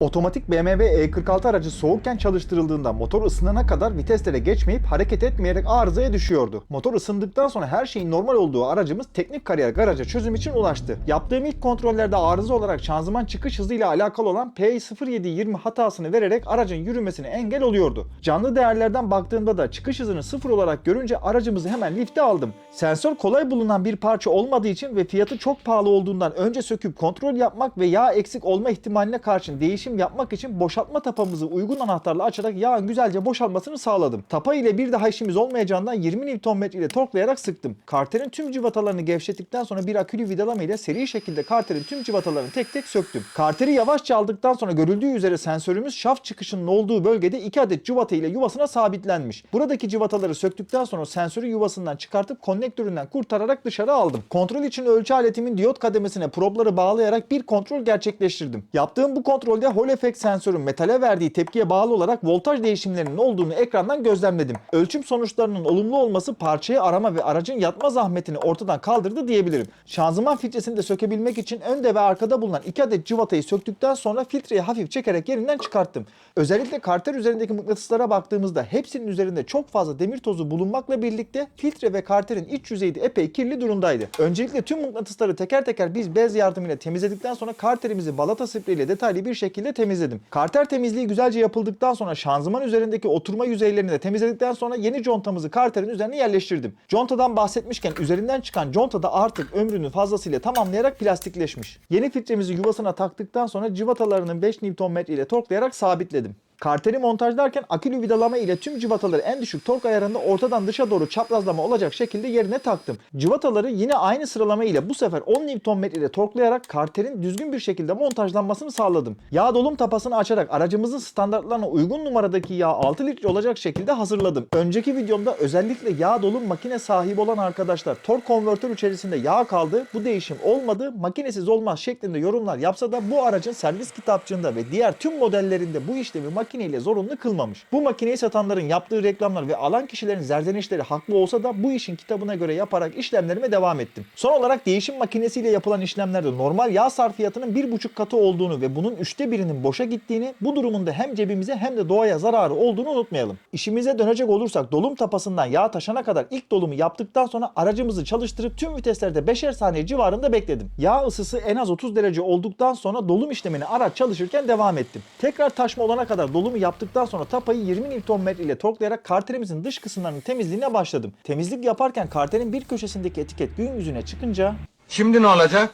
Otomatik BMW E46 aracı soğukken çalıştırıldığında motor ısınana kadar viteslere geçmeyip hareket etmeyerek arızaya düşüyordu. Motor ısındıktan sonra her şeyin normal olduğu aracımız teknik kariyer garaja çözüm için ulaştı. Yaptığım ilk kontrollerde arıza olarak şanzıman çıkış hızıyla alakalı olan P0720 hatasını vererek aracın yürümesine engel oluyordu. Canlı değerlerden baktığımda da çıkış hızını sıfır olarak görünce aracımızı hemen lifte aldım. Sensör kolay bulunan bir parça olmadığı için ve fiyatı çok pahalı olduğundan önce söküp kontrol yapmak ve yağ eksik olma ihtimaline karşın değişim yapmak için boşaltma tapamızı uygun anahtarla açarak yağın güzelce boşalmasını sağladım. Tapa ile bir daha işimiz olmayacağından 20 Nm ile torklayarak sıktım. Karterin tüm civatalarını gevşettikten sonra bir akülü vidalama ile seri şekilde karterin tüm civatalarını tek tek söktüm. Karteri yavaşça aldıktan sonra görüldüğü üzere sensörümüz şaft çıkışının olduğu bölgede 2 adet civata ile yuvasına sabitlenmiş. Buradaki civataları söktükten sonra sensörü yuvasından çıkartıp konnektöründen kurtararak dışarı aldım. Kontrol için ölçü aletimin diyot kademesine probları bağlayarak bir kontrol gerçekleştirdim. Yaptığım bu kontrolde Hall Effect sensörün metale verdiği tepkiye bağlı olarak voltaj değişimlerinin olduğunu ekrandan gözlemledim. Ölçüm sonuçlarının olumlu olması parçayı arama ve aracın yatma zahmetini ortadan kaldırdı diyebilirim. Şanzıman filtresini de sökebilmek için önde ve arkada bulunan iki adet cıvatayı söktükten sonra filtreyi hafif çekerek yerinden çıkarttım. Özellikle karter üzerindeki mıknatıslara baktığımızda hepsinin üzerinde çok fazla demir tozu bulunmakla birlikte filtre ve karterin iç yüzeyi de epey kirli durumdaydı. Öncelikle tüm mıknatısları teker teker biz bez yardımıyla temizledikten sonra karterimizi balata spreyiyle detaylı bir şekilde temizledim. Karter temizliği güzelce yapıldıktan sonra şanzıman üzerindeki oturma yüzeylerini de temizledikten sonra yeni contamızı karterin üzerine yerleştirdim. Contadan bahsetmişken üzerinden çıkan conta da artık ömrünü fazlasıyla tamamlayarak plastikleşmiş. Yeni filtremizi yuvasına taktıktan sonra civatalarının 5 Nm ile torklayarak sabitledim. Karteri montajlarken akülü vidalama ile tüm cıvataları en düşük tork ayarında ortadan dışa doğru çaprazlama olacak şekilde yerine taktım. Cıvataları yine aynı sıralama ile bu sefer 10 Nm ile torklayarak karterin düzgün bir şekilde montajlanmasını sağladım. Yağ dolum tapasını açarak aracımızın standartlarına uygun numaradaki yağ 6 litre olacak şekilde hazırladım. Önceki videomda özellikle yağ dolum makine sahibi olan arkadaşlar tork konvertör içerisinde yağ kaldı, bu değişim olmadı, makinesiz olmaz şeklinde yorumlar yapsa da bu aracın servis kitapçığında ve diğer tüm modellerinde bu işlemi makineyle zorunlu kılmamış. Bu makineyi satanların yaptığı reklamlar ve alan kişilerin zerzenişleri haklı olsa da bu işin kitabına göre yaparak işlemlerime devam ettim. Son olarak değişim makinesiyle yapılan işlemlerde normal yağ sarfiyatının bir buçuk katı olduğunu ve bunun üçte birinin boşa gittiğini, bu durumunda hem cebimize hem de doğaya zararı olduğunu unutmayalım. İşimize dönecek olursak dolum tapasından yağ taşana kadar ilk dolumu yaptıktan sonra aracımızı çalıştırıp tüm viteslerde 5'er saniye civarında bekledim. Yağ ısısı en az 30 derece olduktan sonra dolum işlemini araç çalışırken devam ettim. Tekrar taşma olana kadar dolumu yaptıktan sonra tapayı 20 Nm ile torklayarak karterimizin dış kısımlarının temizliğine başladım. Temizlik yaparken karterin bir köşesindeki etiket gün yüzüne çıkınca Şimdi ne olacak?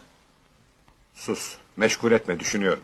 Sus. Meşgul etme düşünüyorum.